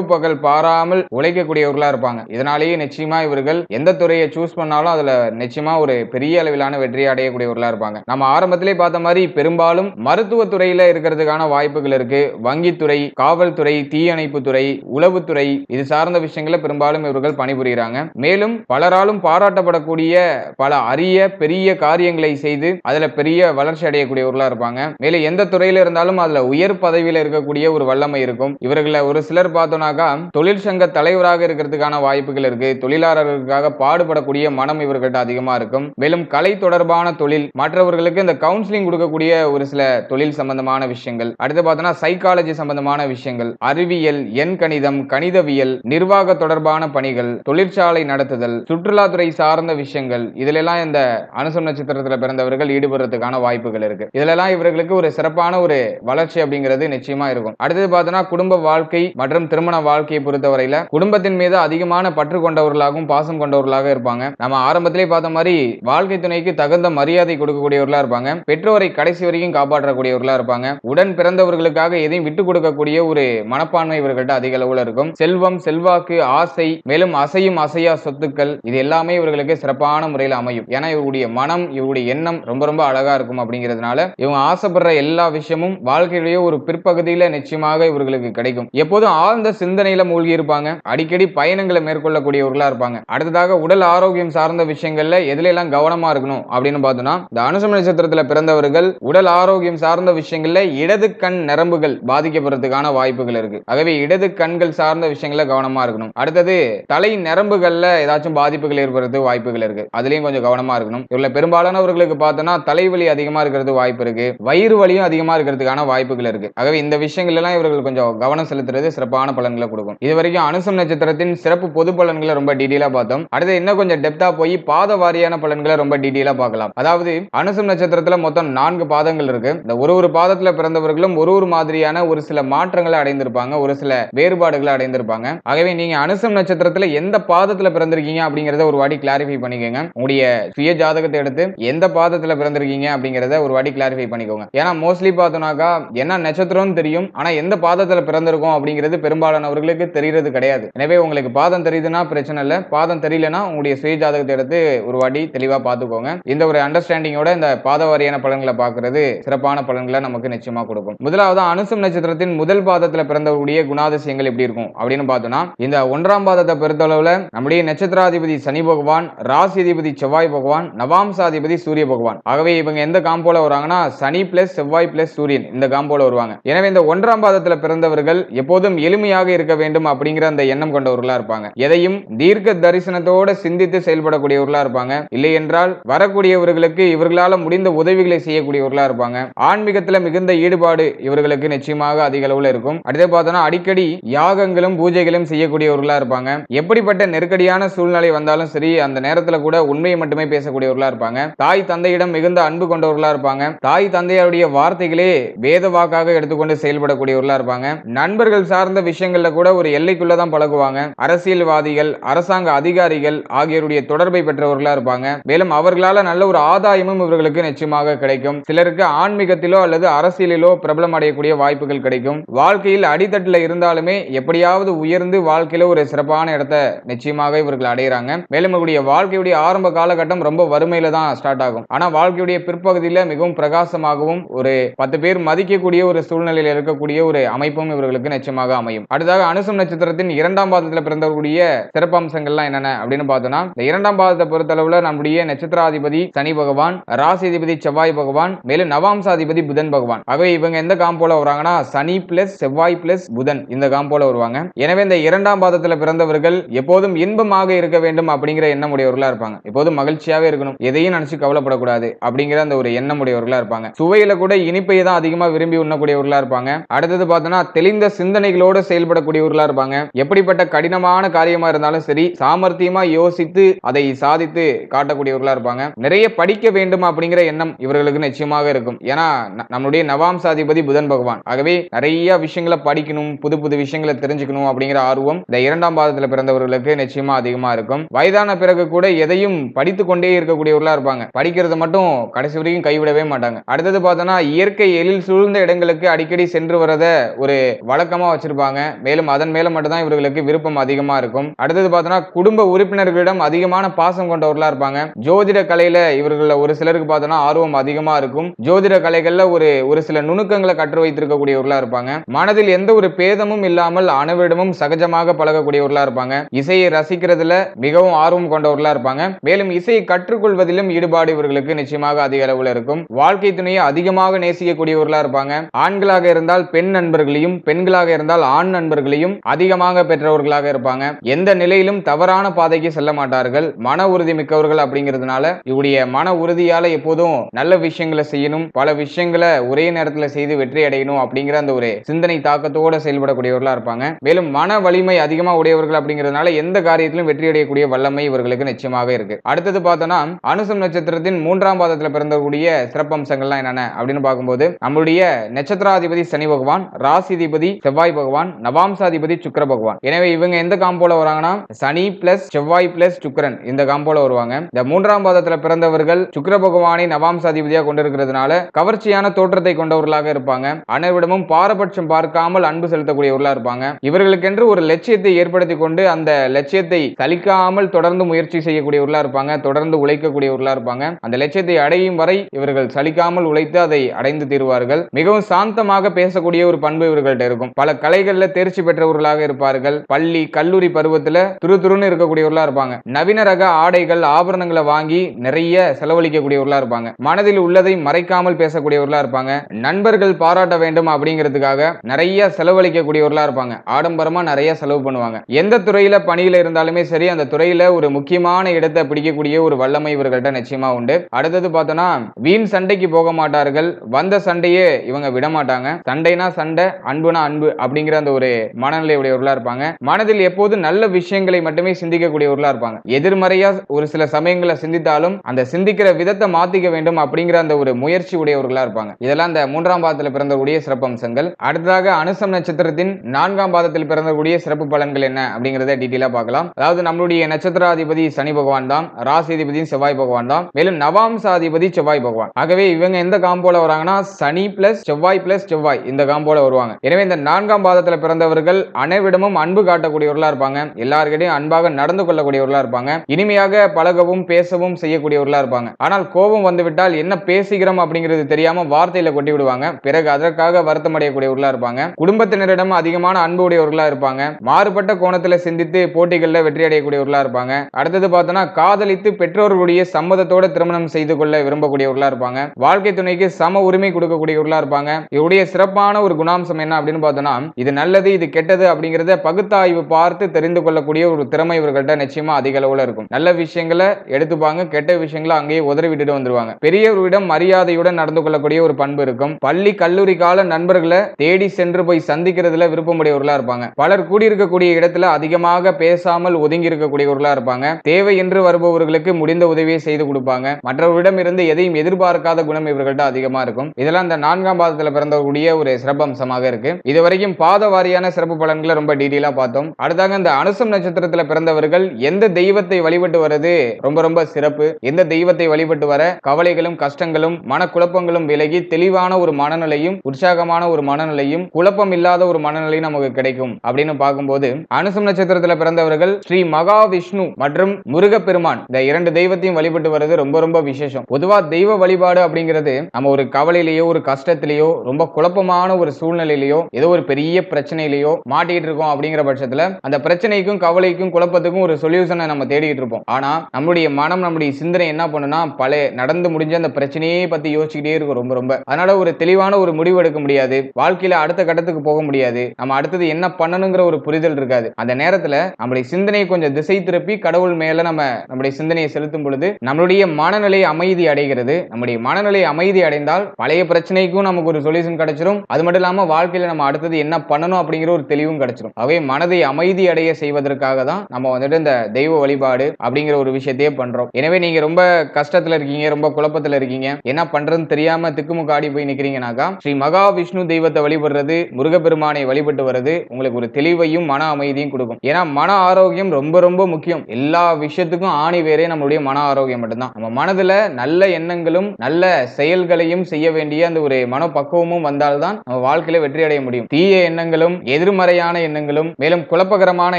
பகல் பாராமல் உழைக்கக்கூடியவர்களா இருப்பாங்க. இதனாலேயே நிச்சயமா இவர்கள் எந்த துறையை சூஸ் பண்ணாலும் அதுல நிச்சயமா ஒரு பெரிய அளவிலான வெற்றியை அடையக்கூடியவர்களா இருப்பாங்க. நம்ம ஆரம்பத்திலே பார்த்த மாதிரி பெரும்பாலும் மருத்துவ துறையில இருக்கிறதுக்கான வாய்ப்புகள் இருக்கு. வங்கித்துறை காவல்துறை தீயணைப்பு துறை உளவுத்துறை இது சார்ந்த விஷயங்கள பெரும்பாலும் இவர்கள் பணிபுரிகிறாங்க மேலும் பலராலும் பாராட்டப்படக்கூடிய பல அரிய பெரிய காரியங்களை செய்து அதுல பெரிய வளர்ச்சி அடையக்கூடியவர்களா இருப்பாங்க. மேலும் எந்த துறையில இருந்தாலும் அதுல உயர் பதவியில இருக்கக்கூடிய ஒரு வல்லமை இருக்கும். இவர்கள ஒரு சிலர் பார்த்தோம்னாக்கா தொழிற்சங்க தலைவராக இருக்கிறதுக்கான வாய்ப்புகள் இருக்கு. தொழிலாளர்களுக்காக பாடுபடக்கூடிய மனம் இவர்கள்ட்ட அதிகமா இருக்கும். மேலும் கலை தொடர்பான தொழில் மற்றவர்களுக்கு இந்த கவுன்சிலிங் கொடுக்கக்கூடிய ஒரு சில தொழில் சம்பந்தமான விஷயங்கள். அடுத்து பார்த்தோம்னா சைக்காலஜி சம்பந்தமான விஷயங்கள். அறிவியல் எண் கணிதம் கணிதவியல் நிர்வாக தொடர்பான பணிகள் தொழிற்சாலை நடத்துதல் சுற்றுலாத்துறை சார்ந்த விஷயங்கள். இதிலெல்லாம் இந்த அனுசம் நட்சத்திரத்துல பிறந்தவர்கள் ஈடுபடுறதுக்கான வாய்ப்புகள் இருக்கு. இதுலலாம் இவர்களுக்கு ஒரு சிறப்பான ஒரு வளர்ச்சி அப்படிங்கிறது நிச்சயமா இருக்கும். அடுத்தது பார்த்தோன்னா குடும்ப வாழ்க்கை மற்றும் திருமண வாழ்க்கையை பொறுத்தவரையில குடும்பத்தின் மீது அதிகமான பற்று கொண்டவர்களாகவும் பாசம் கொண்டவர்களாக இருப்பாங்க. நம்ம ஆரம்பத்திலே பார்த்த மாதிரி வாழ்க்கை துணைக்கு தகுந்த மரியாதை கொடுக்கக்கூடியவர்களா இருப்பாங்க. பெற்றோரை கடைசி வரைக்கும் காப்பாற்றக்கூடியவர்களா இருப்பாங்க. உடன் பிறந்தவர்களுக்காக எதையும் விட்டு கொடுக்கக்கூடிய ஒரு மனப்பான்மை இவர்கள்ட்ட அதிக அளவுல இருக்கும். செல்வம் செல்வாக்கு ஆசை மேலும் அசையும் அசையா சொத்துக்கள் இது எல்லாமே இவர்களுக்கு சிறப்பான முறையில் அமையும். ஏன்னா இவருடைய மனம் இவருடைய எண்ணம் ரொம்ப ரொம்ப அழகா இருக்கும் அப்படிங்கிறதுனால இவங்க ஆசைப்படுற எல்லா விஷயமும் வாழ்க்கையிலேயே ஒரு பிற்பகுதியில நிச்சயமாக இவர்களுக்கு கிடைக்கும். எப்போதும் ஆழ்ந்த சிந்தனையில மூழ்கி இருப்பாங்க. அடிக்கடி பயணங்களை மேற்கொள்ளக்கூடியவர்களா இருப்பாங்க. அடுத்ததாக உடல் ஆரோக்கியம் சார்ந்த விஷயங்கள்ல எதுல எல்லாம் கவனமா இருக்கணும் அப்படின்னு பார்த்தோம்னா இந்த அனுசம நட்சத்திரத்துல பிறந்தவர்கள் உடல் ஆரோக்கியம் சார்ந்த விஷயங்கள்ல இடது கண் நரம்புகள் பாதிக்கப்படுறதுக்கான வாய்ப்புகள் இருக்கு. ஆகவே இடது கண்கள் சார்ந்த விஷயங்கள கவனமா இருக்கணும். அடுத்தது தலை நரம்புகள்ல ஏதாச்சும் பாதிப்புகள் ஏற்படுறது வாய்ப்புகள் இருக்கு. அதுலயும் கொஞ்சம் கவனமா இருக்கணும். இவர்ல பெரும்பாலானவர்களுக்கு பார்த்தோம்னா தலைவலி அதிகமா இருக்கிறது வாய்ப்பு இருக்கு. வயிறு வலியும் அதிகமா இருக்கிறதுக்கான வாய்ப்புகள் இருக்கு. ஆகவே இந்த விஷயங்கள் எல்லாம் இவர்கள் கொஞ்சம் கவனம் செலுத்துறது சிறப்பான பலன்களை கொடுக்கும். இது வரைக்கும் அனுசம் நட்சத்திரத்தின் சிறப்பு பொது பலன்களை ரொம்ப டீடெயிலா பார்த்தோம். அடுத்து இன்னும் கொஞ்சம் டெப்தா போய் பாத வாரியான பலன்களை ரொம்ப டீட்டெயிலாக பார்க்கலாம். அதாவது அனுசம் நட்சத்திரத்துல மொத்தம் நான்கு பாதங்கள் இருக்கு. இந்த ஒரு ஒரு பாதத்துல பிறந்தவர்களும் ஒரு ஒரு மாதிரியான ஒரு சில மாற்றங்களை அடைந்திருப்பாங்க. ஒரு சில வேறுபாடுகளை அடைந்திருப்பாங்க. ஆகவே நீங்க அனுசம் நட்சத்திரத்துல எந்த பாதத்துல பிறந்திருக்கீங்க அப்படிங்கறத ஒரு வாடி கிளாரிஃபை பண்ணிக்கோங்க. உங்களுடைய சுய ஜாதகத்தை எடுத்து எந்த பாதத்துல பிறந்திருக்கீங்க அப்படிங்கறத ஒரு வாடி கிளாரிஃபை பண்ணிக்கோங்க. ஏன்னா மோஸ்ட்லி பார்த்தோம்னாக்கா என்ன நட்சத்திரம்னு தெரியும் ஆனா எந்த பாதத்துல பிறந்திருக்கோம் அப்படிங்கிறது பெரும்பாலானவர்களுக்கு தெரியறது கிடையாது. எனவே உங்களுக்கு பாதம் தெரியுதுன்னா பிரச்சனை இல்லை. பாதம் தெரியலனா உங்களுடைய சுய ஜாதகத்தை எடுத்து ஒரு வாட்டி தெளிவா பார்த்துக்கோங்க. இந்த ஒரு அண்டர்ஸ்டாண்டிங்கோட இந்த பாத வாரியான பலன்களை பார்க்கறது சிறப்பான பலன்களை நமக்கு நிச்சயமா கொடுக்கும். முதலாவது அனுசம் நட்சத்திரத்தின் முதல் பாதத்துல பிறந்தவருடைய குணாதிசயங்கள் எப்படி இருக்கும் அப்படின்னு பார்த்தோம்னா இந்த ஒன்றாம் பாதத்தை பொறுத்தளவுல நம்முடைய நட்சத்திராதிபதி சனி பகவான் ராசிதிபதி செவ்வாய் பகவான் நவாம்சாதிபதி சூரிய பகவான். ஆகவே இவங்க எந்த காம்போல வராங்கன்னா சனி பிளஸ் செவ்வாய் பிளஸ் சூரியன் இந்த காம்போல வருவாங்க. எனவே இந்த ஒன் ஒன்றாம் பாதத்துல பிறந்தவர்கள் எப்போதும் எளிமையாக இருக்க வேண்டும் அப்படிங்கிற அந்த எண்ணம் கொண்டவர்களா இருப்பாங்க. எதையும் தீர்க்க தரிசனத்தோட சிந்தித்து செயல்படக்கூடியவர்களா இருப்பாங்க. இல்லை என்றால் வரக்கூடியவர்களுக்கு இவர்களால முடிந்த உதவிகளை செய்யக்கூடியவர்களா இருப்பாங்க. ஆன்மீகத்துல மிகுந்த ஈடுபாடு இவர்களுக்கு நிச்சயமாக அதிக அளவுல இருக்கும். அடுத்து பார்த்தோம்னா அடிக்கடி யாகங்களும் பூஜைகளும் செய்யக்கூடியவர்களா இருப்பாங்க. எப்படிப்பட்ட நெருக்கடியான சூழ்நிலை வந்தாலும் சரி அந்த நேரத்துல கூட உண்மையை மட்டுமே பேசக்கூடியவர்களா இருப்பாங்க. தாய் தந்தையிடம் மிகுந்த அன்பு கொண்டவர்களா இருப்பாங்க. தாய் தந்தையருடைய வார்த்தைகளே வேத வாக்காக எடுத்துக்கொண்டு செயல்படக்கூடியவர்களா இருப்பாங்க. நண்பர்கள் சார்ந்த விஷயங்கள்ல கூட ஒரு எல்லைக்குள்ள தான் பழகுவாங்க. அரசியல்வாதிகள் அரசாங்க அதிகாரிகள் ஆகியோருடைய தொடர்பை பெற்றவர்களா இருப்பாங்க. மேலும் அவர்களால நல்ல ஒரு ஆதாயமும் இவர்களுக்கு நிச்சயமாக கிடைக்கும். சிலருக்கு ஆன்மீகத்திலோ அல்லது அரசியலிலோ பிரபலம் அடையக்கூடிய வாய்ப்புகள் கிடைக்கும். வாழ்க்கையில் அடித்தட்டுல இருந்தாலுமே எப்படியாவது உயர்ந்து வாழ்க்கையில ஒரு சிறப்பான இடத்தை நிச்சயமாக இவர்கள் அடைகிறாங்க மேலும் இவருடைய வாழ்க்கையுடைய ஆரம்ப காலகட்டம் ரொம்ப வறுமையில தான் ஸ்டார்ட் ஆகும். ஆனா வாழ்க்கையுடைய பிற்பகுதியில மிகவும் பிரகாசமாகவும் ஒரு பத்து பேர் மதிக்கக்கூடிய ஒரு சூழ்நிலையில் இருக்கக்கூடிய ஒரு அமைப்பும் இவர்களுக்கு நிச்சயமாக அமையும். அடுத்ததாக அனுசம் நட்சத்திரத்தின் இரண்டாம் பாதத்தில் பிறந்தவர்களுடைய சிறப்பம்சங்கள்லாம் என்னென்ன அப்படின்னு பார்த்தோம்னா இந்த இரண்டாம் பாதத்தை பொறுத்தளவுல நம்முடைய நட்சத்திராதிபதி சனி பகவான் ராசிதிபதி செவ்வாய் பகவான் மேலும் நவாம்சாதிபதி புதன் பகவான். ஆகவே இவங்க எந்த காம்போல வராங்கன்னா சனி பிளஸ் செவ்வாய் பிளஸ் புதன் இந்த காம்போல வருவாங்க. எனவே இந்த இரண்டாம் பாதத்தில் பிறந்தவர்கள் எப்போதும் இன்பமாக இருக்க வேண்டும் அப்படிங்கிற எண்ணம் உடையவர்களா இருப்பாங்க. எப்போதும் மகிழ்ச்சியாவே இருக்கணும். எதையும் நினைச்சு கவலைப்படக்கூடாது அப்படிங்கிற அந்த ஒரு எண்ணம் உடையவர்களா இருப்பாங்க. சுவையில கூட இனிப்பை தான் அதிகமா விரும்பி உண்ணக்கூடியவர்களா இருப்பாங்க. அடுத்தது பார்த்தோம்னா தெளிந்த சிந்தனைகளோடு செயல்படக்கூடியவர்களா இருப்பாங்க. எப்படிப்பட்ட கடினமான காரியமா இருந்தாலும் சரி சாமர்த்தியமா யோசித்து அதை சாதித்து காட்டக்கூடியவர்களா இருப்பாங்க. நிறைய படிக்க வேண்டும் அப்படிங்கிற எண்ணம் இவர்களுக்கு நிச்சயமாக இருக்கும். ஏன்னா ந- நவாம் சாதிபதி புதன் பகவான். ஆகவே நிறைய விஷயங்களை படிக்கணும் புது புது விஷயங்களை தெரிஞ்சுக்கணும் அப்படிங்கிற ஆர்வம் இந்த இரண்டாம் பாதத்தில் பிறந்தவர்களுக்கு நிச்சயமா அதிகமா இருக்கும். வயதான பிறகு கூட எதையும் படித்து கொண்டே இருக்கக்கூடியவர்களா இருப்பாங்க. படிக்கிறது மட்டும் கடைசி வரைக்கும் கைவிடவே மாட்டாங்க. அடுத்தது பார்த்தோம்னா இயற்கை எழில் சூழ்ந்த இடங்களுக்கு அடிக்கடி சென்று வரத ஒரு வழக்கமா வச்சிருப்பாங்க. மேலும் அதன் மேல மட்டும்தான் இவர்களுக்கு விருப்பம் அதிகமா இருக்கும். அடுத்தது பார்த்தோம்னா குடும்ப உறுப்பினர்களிடம் அதிகமான பாசம் கொண்டவர்களா இருப்பாங்க. ஜோதிட கலையில இவர்களில் ஒரு சிலருக்கு பார்த்தோம்னா ஆர்வம் அதிகமா இருக்கும். ஜோதிட கலைகள்ல ஒரு ஒரு சில நுணுக்கங்களை கற்று வைத்திருக்கக்கூடியவர்களா இருப்பாங்க. மனதில் எந்த ஒரு பேதமும் இல்லாமல் அணுவிடமும் சகஜமாக பழகக்கூடியவர்களா இருப்பாங்க. இசையை ரசிக்கிறதுல மிகவும் ஆர்வம் கொண்டவர்களா இருப்பாங்க. மேலும் இசையை கற்றுக்கொள்வதிலும் ஈடுபாடு இவர்களுக்கு நிச்சயமாக அதிக அளவில் இருக்கும். வாழ்க்கை துணையை அதிகமாக நேசிக்கக்கூடியவர்களா இருப்பாங்க. ஆண்களாக இருந்தால் பெண் நண்பர்களையும் பெண்களாக இருந்தால் ஆண் நண்பர்களையும் அதிகமாக பெற்றவர்களாக இருப்பாங்க. எந்த நிலையிலும் தவறான பாதைக்கு செல்ல மாட்டார்கள். மன உறுதி மிக்கவர்கள் அப்படிங்கிறதுனால இவருடைய மன உறுதியால எப்போதும் நல்ல விஷயங்களை செய்யணும் பல விஷயங்களை ஒரே நேரத்தில் செய்து வெற்றி அடையணும் அப்படிங்கிற அந்த ஒரு சிந்தனை தாக்கத்தோட செயல்படக்கூடியவர்களா இருப்பாங்க. மேலும் மன வலிமை அதிகமா உடையவர்கள் அப்படிங்கிறதுனால எந்த காரியத்திலும் வெற்றி அடையக்கூடிய வல்லமை இவர்களுக்கு நிச்சயமாக இருக்கு. அடுத்தது பார்த்தோம்னா அனுசம் நட்சத்திரத்தின் மூன்றாம் பாதத்தில் பிறந்தக்கூடிய சிறப்பம்சங்கள்லாம் என்னென்ன அப்படின்னு பார்க்கும்போது நம்மளுடைய நட்சத்திராதிபதி சனி பகவான் ராசிதிபதி செவ்வாய் பகவான் நவாம்சாதிபதி சுக்கர பகவான். எனவே இவங்க எந்த காம்போல வராங்கன்னா சனி பிளஸ் செவ்வாய் பிளஸ் சுக்கரன் இந்த காம்போல வருவாங்க. இந்த மூன்றாம் பாதத்துல பிறந்தவர்கள் சுக்கர பகவானை நவாம்சாதிபதியாக கொண்டிருக்கிறதுனால கவர்ச்சியான தோற்றத்தை கொண்டவர்களாக இருப்பாங்க. அனைவரிடமும் பாரபட்சம் பார்க்காமல் அன்பு செலுத்தக்கூடியவர்களா இருப்பாங்க. இவர்களுக்கென்று ஒரு லட்சியத்தை ஏற்படுத்தி கொண்டு அந்த லட்சியத்தை சலிக்காமல் தொடர்ந்து முயற்சி செய்யக்கூடியவர்களா இருப்பாங்க. தொடர்ந்து உழைக்கக்கூடியவர்களா இருப்பாங்க. அந்த லட்சியத்தை அடையும் வரை இவர்கள் சலிக்காமல் உழைத்து அதை அடைந்து தீருவார்கள். மிகவும் சாந்தமாக பேச பேசக்கூடிய ஒரு பண்பு இவர்கள்ட்ட இருக்கும். பல கலைகள்ல தேர்ச்சி பெற்றவர்களாக இருப்பார்கள். பள்ளி கல்லூரி பருவத்துல துரு துருன்னு இருக்கக்கூடியவர்களா இருப்பாங்க. நவீன ரக ஆடைகள் ஆபரணங்களை வாங்கி நிறைய செலவழிக்கக்கூடியவர்களா இருப்பாங்க. மனதில் உள்ளதை மறைக்காமல் பேசக்கூடியவர்களா இருப்பாங்க. நண்பர்கள் பாராட்ட வேண்டும் அப்படிங்கிறதுக்காக நிறைய செலவழிக்கக்கூடியவர்களா இருப்பாங்க. ஆடம்பரமா நிறைய செலவு பண்ணுவாங்க. எந்த துறையில பணியில இருந்தாலுமே சரி அந்த துறையில ஒரு முக்கியமான இடத்தை பிடிக்கக்கூடிய ஒரு வல்லமை இவர்கள்ட்ட நிச்சயமா உண்டு. அடுத்தது பார்த்தோம்னா வீண் சண்டைக்கு போக மாட்டார்கள். வந்த சண்டையே இவங்க விட மாட்டாங்க சண்டை சண்டைனா சண்டை அன்புனா அன்பு அப்படிங்கிற அந்த ஒரு மனநிலை உடையவர்களா இருப்பாங்க. மனதில் எப்போது நல்ல விஷயங்களை மட்டுமே சிந்திக்கக்கூடியவர்களா இருப்பாங்க. எதிர்மறையா ஒரு சில சமயங்களை சிந்தித்தாலும் அந்த சிந்திக்கிற விதத்தை மாத்திக்க வேண்டும் அப்படிங்கிற அந்த ஒரு முயற்சி உடையவர்களா இருப்பாங்க. இதெல்லாம் அந்த மூன்றாம் பாதத்தில் பிறந்தக்கூடிய சிறப்பம்சங்கள் அடுத்ததாக அனுசம் நட்சத்திரத்தின் நான்காம் பாதத்தில் பிறந்தக்கூடிய சிறப்பு பலன்கள் என்ன அப்படிங்கிறத டீட்டெயிலா பார்க்கலாம். அதாவது நம்மளுடைய நட்சத்திராதிபதி சனி பகவான் தான் ராசிதிபதியும் செவ்வாய் பகவான் தான். மேலும் நவாம்சாதிபதி செவ்வாய் பகவான். ஆகவே இவங்க எந்த காம்போல வராங்கன்னா சனி பிளஸ் செவ்வாய் பிளஸ் செவ்வாய். இந்த காம்போட வருவாங்க. எனவே இந்த நான்காம் பாதத்துல பிறந்தவர்கள் அனைவிடமும் அன்பு காட்டக்கூடியவர்களா இருப்பாங்க. எல்லார்கிட்டையும் அன்பாக நடந்து கொள்ளக்கூடியவர்களா இருப்பாங்க. இனிமையாக பழகவும் பேசவும் செய்யக்கூடியவர்களா இருப்பாங்க. ஆனால் கோபம் வந்துவிட்டால் என்ன பேசுகிறோம் அப்படிங்கிறது தெரியாம வார்த்தையில கொட்டி விடுவாங்க. பிறகு அதற்காக வருத்தம் அடையக்கூடியவர்களா இருப்பாங்க. குடும்பத்தினரிடம் அதிகமான அன்பு உடையவர்களா இருப்பாங்க. மாறுபட்ட கோணத்துல சிந்தித்து போட்டிகளில் வெற்றி அடையக்கூடியவர்களா இருப்பாங்க. அடுத்தது பார்த்தோம்னா காதலித்து பெற்றோர்களுடைய சம்மதத்தோட திருமணம் செய்து கொள்ள விரும்பக்கூடியவர்களா இருப்பாங்க. வாழ்க்கை துணைக்கு சம உரிமை கொடுக்கக்கூடியவர்களா இருப்பாங்க. இவருடைய சிறப்பான ஒரு குணாம்சம் என்ன அப்படின்னு பார்த்தோம்னா இது நல்லது இது கெட்டது அப்படிங்கறத பகுத்தாய்வு பார்த்து தெரிந்து கொள்ளக்கூடிய ஒரு திறமை இவர்கள்ட்ட நிச்சயமா அதிக அளவுல இருக்கும். நல்ல விஷயங்களை எடுத்துப்பாங்க கெட்ட விஷயங்களை அங்கேயே உதறி விட்டுட்டு வந்துருவாங்க. பெரியவர்களிடம் மரியாதையுடன் நடந்து கொள்ளக்கூடிய ஒரு பண்பு இருக்கும். பள்ளி கல்லூரி கால நண்பர்களை தேடி சென்று போய் சந்திக்கிறதுல விருப்பமுடையவர்களா இருப்பாங்க. பலர் கூடியிருக்கக்கூடிய இடத்துல அதிகமாக பேசாமல் ஒதுங்கி இருக்கக்கூடியவர்களா இருப்பாங்க. தேவை என்று வருபவர்களுக்கு முடிந்த உதவியை செய்து கொடுப்பாங்க. மற்றவர்களிடம் இருந்து எதையும் எதிர்பார்க்காத குணம் இவர்கள்ட்ட அதிகமா இருக்கும். இதெல்லாம் இந்த நான்காம் பாதத்தில் பிறந்தக்கூடிய ஒரு சிறப்பம்சமாக இருக்கு. இது வரைக்கும் பாத வாரியான சிறப்பு பலன்களை ரொம்ப டீட்டெயிலா பார்த்தோம். அடுத்தாங்க இந்த அனுசம் நட்சத்திரத்துல பிறந்தவர்கள் எந்த தெய்வத்தை வழிபட்டு வர்றது ரொம்ப ரொம்ப சிறப்பு. எந்த தெய்வத்தை வழிபட்டு வர கவலைகளும் கஷ்டங்களும் மனக்குழப்பங்களும் விலகி தெளிவான ஒரு மனநிலையும் உற்சாகமான ஒரு மனநிலையும் குழப்பம் இல்லாத ஒரு மனநிலையும் நமக்கு கிடைக்கும் அப்படின்னு பார்க்கும்போது அனுசம் நட்சத்திரத்துல பிறந்தவர்கள் ஸ்ரீ மகாவிஷ்ணு மற்றும் முருகப்பெருமான் இந்த இரண்டு தெய்வத்தையும் வழிபட்டு வர்றது ரொம்ப ரொம்ப விசேஷம். பொதுவா தெய்வ வழிபாடு அப்படிங்கிறது நம்ம ஒரு கவலையிலேயோ ஒரு கஷ்டத்திலேயோ ரொம்ப குழப்பமான ஒரு சூழ்நிலையிலேயோ ஏதோ ஒரு பெரிய பிரச்சனையிலயோ மாட்டிக்கிட்டு இருக்கோம் அப்படிங்கிற பட்சத்துல அந்த பிரச்சனைக்கும் கவலைக்கும் குழப்பத்துக்கும் ஒரு சொல்யூஷனை நம்ம தேடிட்டு இருப்போம். ஆனா நம்மளுடைய மனம் நம்முடைய சிந்தனை என்ன பண்ணுனா பழைய நடந்து முடிஞ்ச அந்த பிரச்சனையே பத்தி யோசிச்சுக்கிட்டே இருக்கும் ரொம்ப ரொம்ப. அதனால ஒரு தெளிவான ஒரு முடிவு எடுக்க முடியாது. வாழ்க்கையில அடுத்த கட்டத்துக்கு போக முடியாது. நம்ம அடுத்தது என்ன பண்ணணுங்கிற ஒரு புரிதல் இருக்காது. அந்த நேரத்துல நம்முடைய சிந்தனையை கொஞ்சம் திசை திருப்பி கடவுள் மேல நம்ம நம்முடைய சிந்தனையை செலுத்தும் பொழுது நம்மளுடைய மனநிலை அமைதி அடைகிறது. நம்முடைய மனநிலை அமைதி அடைந்தால் பழைய பிரச்சனைக்கும் நமக்கு ஒரு சொல்யூஷன் கிடைச்சிரும். அது அது மட்டும் இல்லாமல் வாழ்க்கையில் நம்ம அடுத்தது என்ன பண்ணணும் அப்படிங்கிற ஒரு தெளிவும் கிடைச்சிடும் ஆகவே மனதை அமைதி அடைய செய்வதற்காக தான் நம்ம வந்துட்டு இந்த தெய்வ வழிபாடு அப்படிங்கிற ஒரு விஷயத்தையே பண்றோம். எனவே நீங்க ரொம்ப கஷ்டத்துல இருக்கீங்க ரொம்ப குழப்பத்துல இருக்கீங்க. என்ன பண்றதுன்னு தெரியாம திக்குமுக்காடி போய் நிக்கிறீங்கனாக்கா ஸ்ரீ மகாவிஷ்ணு தெய்வத்தை வழிபடுறது முருகப்பெருமானை வழிபட்டு வர்றது உங்களுக்கு ஒரு தெளிவையும் மன அமைதியும் கொடுக்கும். ஏன்னா மன ஆரோக்கியம் ரொம்ப ரொம்ப முக்கியம். எல்லா விஷயத்துக்கும் ஆணி வேறே நம்மளுடைய மன ஆரோக்கியம் மட்டும்தான். நம்ம மனதுல நல்ல எண்ணங்களும் நல்ல செயல்களையும் செய்ய வேண்டிய அந்த ஒரு மனப்பக்குவமும் வந்தால்தான் நம்ம வாழ்க்கையில வெற்றி அடைய முடியும். தீய எண்ணங்களும் எதிர்மறையான எண்ணங்களும் மேலும் குழப்பகரமான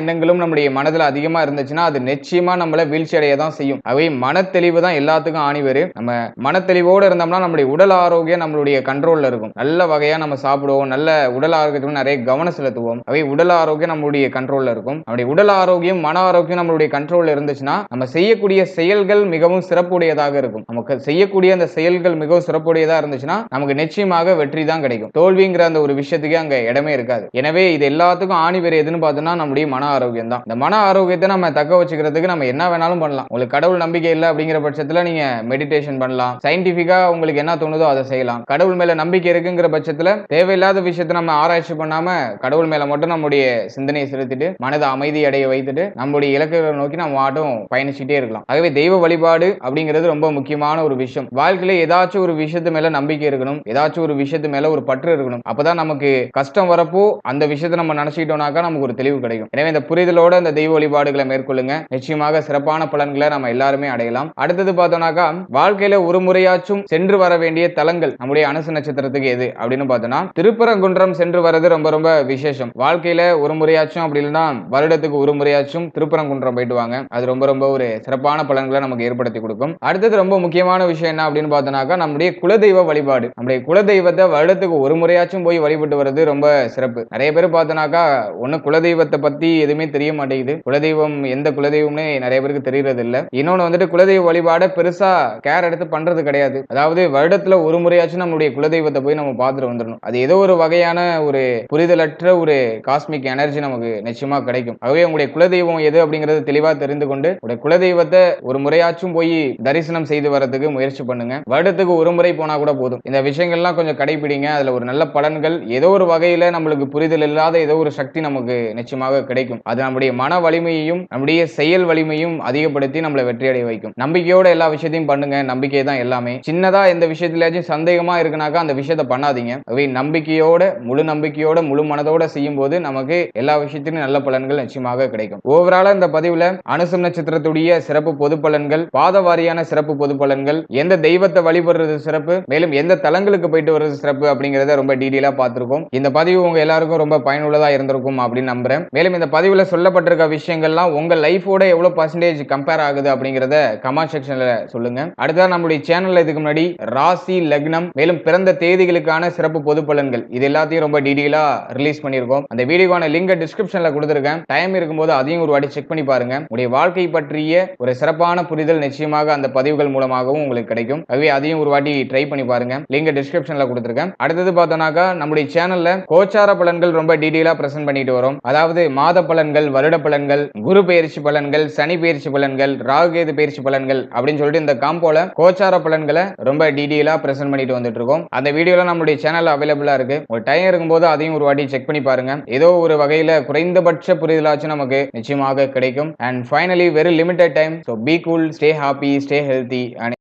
எண்ணங்களும் நம்முடைய மனதில் அதிகமா இருந்துச்சுன்னா அது நிச்சயமா நம்மள வீழ்ச்சி அடைய தான் செய்யும். அவை மனத்தெளிவு தான் எல்லாத்துக்கும் ஆணிவரு நம்ம மனத்தெளிவோடு இருந்தோம்னா நம்முடைய உடல் ஆரோக்கியம் நம்மளுடைய கண்ட்ரோல்ல இருக்கும். நல்ல வகையா நம்ம சாப்பிடுவோம் நல்ல உடல் ஆரோக்கியத்துக்கு நிறைய கவனம் செலுத்துவோம். அவை உடல் ஆரோக்கியம் நம்மளுடைய கண்ட்ரோல்ல இருக்கும். நம்முடைய உடல் ஆரோக்கியம் மன ஆரோக்கியம் நம்மளுடைய கண்ட்ரோல்ல இருந்துச்சுன்னா நம்ம செய்யக்கூடிய செயல்கள் மிகவும் சிறப்புடையதாக இருக்கும். நமக்கு செய்யக்கூடிய அந்த செயல்கள் மிகவும் சிறப்புடையதா இருந்துச்சுன்னா நமக்கு நிச்சயமாக வெற்றி தான் கிடைக்கும். கல்விங்கிற அந்த ஒரு விஷயத்துக்கே அங்க இடமே இருக்காது. எனவே இது எல்லாத்துக்கும் ஆணி வேறு எதுன்னு பார்த்தோம்னா நம்முடைய மன ஆரோக்கியம் தான் இந்த மன ஆரோக்கியத்தை நம்ம தக்க வச்சுக்கிறதுக்கு நம்ம என்ன வேணாலும் பண்ணலாம். உங்களுக்கு கடவுள் நம்பிக்கை இல்லை அப்படிங்கிற பட்சத்துல நீங்க மெடிடேஷன் பண்ணலாம். சயின்டிபிக்கா உங்களுக்கு என்ன தோணுதோ அதை செய்யலாம். கடவுள் மேல நம்பிக்கை இருக்குங்கிற பட்சத்துல தேவையில்லாத விஷயத்தை நம்ம ஆராய்ச்சி பண்ணாம கடவுள் மேல மட்டும் நம்முடைய சிந்தனையை செலுத்திட்டு மனதை அமைதி அடைய வைத்துட்டு நம்முடைய இலக்குகளை நோக்கி நம்ம மாட்டும் பயணிச்சுட்டே இருக்கலாம். ஆகவே தெய்வ வழிபாடு அப்படிங்கிறது ரொம்ப முக்கியமான ஒரு விஷயம். வாழ்க்கையில ஏதாச்சும் ஒரு விஷயத்து மேல நம்பிக்கை இருக்கணும். ஏதாச்சும் ஒரு விஷயத்து மேல ஒரு பற்று இருக்கணும் அப்பதான் நமக்கு கஷ்டம் வரப்போ அந்த விஷயத்த நம்ம நினைச்சுக்கிட்டோம்னாக்கா நமக்கு ஒரு தெளிவு கிடைக்கும். எனவே இந்த புரிதலோட இந்த தெய்வ வழிபாடுகளை மேற்கொள்ளுங்க. நிச்சயமாக சிறப்பான பலன்களை நம்ம எல்லாருமே அடையலாம். அடுத்தது பார்த்தோம்னாக்கா வாழ்க்கையில ஒரு முறையாச்சும் சென்று வர வேண்டிய தலங்கள் நம்முடைய அனுசு நட்சத்திரத்துக்கு எது அப்படின்னு பார்த்தோம்னா திருப்பரங்குன்றம் சென்று வர்றது ரொம்ப ரொம்ப விசேஷம். வாழ்க்கையில ஒரு முறையாச்சும் அப்படி இல்லைன்னா வருடத்துக்கு ஒரு முறையாச்சும் திருப்பரங்குன்றம் போயிட்டு வாங்க. அது ரொம்ப ரொம்ப ஒரு சிறப்பான பலன்களை நமக்கு ஏற்படுத்தி கொடுக்கும். அடுத்தது ரொம்ப முக்கியமான விஷயம் என்ன அப்படின்னு பார்த்தோம்னாக்கா நம்முடைய குலதெய்வ வழிபாடு. நம்முடைய குலதெய்வத்தை வருடத்துக்கு ஒரு முறையாச்சும் போய் வழிபட்டு வர்றது ரொம்ப சிறப்பு. நிறைய பேர் பார்த்தோம்னாக்கா ஒன்னு குலதெய்வத்தை பத்தி எதுவுமே தெரிய மாட்டேங்குது. குலதெய்வம் எந்த குலதெய்வம்னு நிறைய பேருக்கு தெரியறது இல்ல இன்னொன்னு வந்துட்டு குலதெய்வ வழிபாடை பெருசா கேர் எடுத்து பண்றது கிடையாது. அதாவது வருடத்துல ஒரு முறையாச்சும் நம்மளுடைய குலதெய்வத்தை போய் நம்ம பார்த்துட்டு வந்துடணும். அது ஏதோ ஒரு வகையான ஒரு புரிதலற்ற ஒரு காஸ்மிக் எனர்ஜி நமக்கு நிச்சயமா கிடைக்கும். ஆகவே உங்களுடைய குலதெய்வம் எது அப்படிங்கறது தெளிவா தெரிந்து கொண்டு உங்களுடைய குலதெய்வத்தை ஒரு முறையாச்சும் போய் தரிசனம் செய்து வரதுக்கு முயற்சி பண்ணுங்க. வருடத்துக்கு ஒரு முறை போனா கூட போதும். இந்த விஷயங்கள்லாம் கொஞ்சம் கடைபிடிங்க அதுல ஒரு நல்ல பலன்கள் ஏதோ ஒரு வகையில நம்மளுக்கு புரிதல் இல்லாத ஏதோ ஒரு சக்தி நமக்கு நிச்சயமாக கிடைக்கும். அது நம்முடைய மன வலிமையையும் நம்முடைய செயல் வலிமையும் அதிகப்படுத்தி நம்மளை வெற்றி அடைய வைக்கும். நம்பிக்கையோட எல்லா விஷயத்தையும் பண்ணுங்க. நம்பிக்கை தான் எல்லாமே. சின்னதா எந்த விஷயத்துலயாச்சும் சந்தேகமா இருக்குனாக்கா அந்த விஷயத்த பண்ணாதீங்க. அவை நம்பிக்கையோட முழு நம்பிக்கையோட முழு மனதோட செய்யும் போது நமக்கு எல்லா விஷயத்திலும் நல்ல பலன்கள் நிச்சயமாக கிடைக்கும். ஓவராலா இந்த பதிவுல அனுசம் நட்சத்திரத்துடைய சிறப்பு பொது பலன்கள் பாத வாரியான சிறப்பு பொது பலன்கள் எந்த தெய்வத்தை வழிபடுறது சிறப்பு மேலும் எந்த தலங்களுக்கு போயிட்டு வர்றது சிறப்பு அப்படிங்கறத ரொம்ப டீடெயிலா பார்த்துருக்கோம். இந்த பதிவு உங்க எல்லாருக்கும் ரொம்ப பயனுள்ளதா இருந்திருக்கும் அப்படின்னு நம்புறேன். மேலும் இந்த பதிவுல சொல்லப்பட்டிருக்க விஷயங்கள்லாம் உங்க லைஃபோட எவ்வளவு பர்சன்டேஜ் கம்பேர் ஆகுது அப்படிங்கறத கமெண்ட் செக்ஷன்ல சொல்லுங்க. அடுத்ததா நம்மளுடைய சேனல்ல இதுக்கு முன்னாடி ராசி லக்னம் மேலும் பிறந்த தேதிகளுக்கான சிறப்பு பொது பலன்கள். இது எல்லாத்தையும் ரொம்ப டீடெயிலா ரிலீஸ் பண்ணியிருக்கோம். அந்த வீடியோக்கான லிங்க டிஸ்கிரிப்ஷன்ல கொடுத்துருக்கேன். டைம் இருக்கும்போது அதையும் ஒரு வாட்டி செக் பண்ணி பாருங்க. உடைய வாழ்க்கை பற்றிய ஒரு சிறப்பான புரிதல் நிச்சயமாக அந்த பதிவுகள் மூலமாகவும் உங்களுக்கு கிடைக்கும். ஆகவே அதையும் ஒரு வாட்டி ட்ரை பண்ணி பாருங்க. லிங்க் டிஸ்கிரிப்ஷன்ல கொடுத்துருக்கேன். அடுத்தது பார்த்தோம் பார்த்தோம்னாக்கா நம்முடைய சேனல்ல கோச்சார பலன்கள் ரொம்ப டீடெயிலா பிரசன்ட் பண்ணிட்டு வரோம். அதாவது மாத பலன்கள் வருட பலன்கள் குரு பயிற்சி பலன்கள் சனி பயிற்சி பலன்கள் ராகுகேது பயிற்சி பலன்கள் அப்படின்னு சொல்லிட்டு இந்த காம்போல கோச்சார பலன்களை ரொம்ப டீடெயிலா பிரசன்ட் பண்ணிட்டு வந்துட்டு இருக்கோம். அந்த வீடியோலாம் நம்மளுடைய சேனல் அவைலபிளா இருக்கு. ஒரு டைம் இருக்கும்போது அதையும் ஒரு வாட்டி செக் பண்ணி பாருங்க. ஏதோ ஒரு வகையில குறைந்தபட்ச புரிதலாச்சும் நமக்கு நிச்சயமாக கிடைக்கும். And finally very limited time so be cool stay happy stay healthy and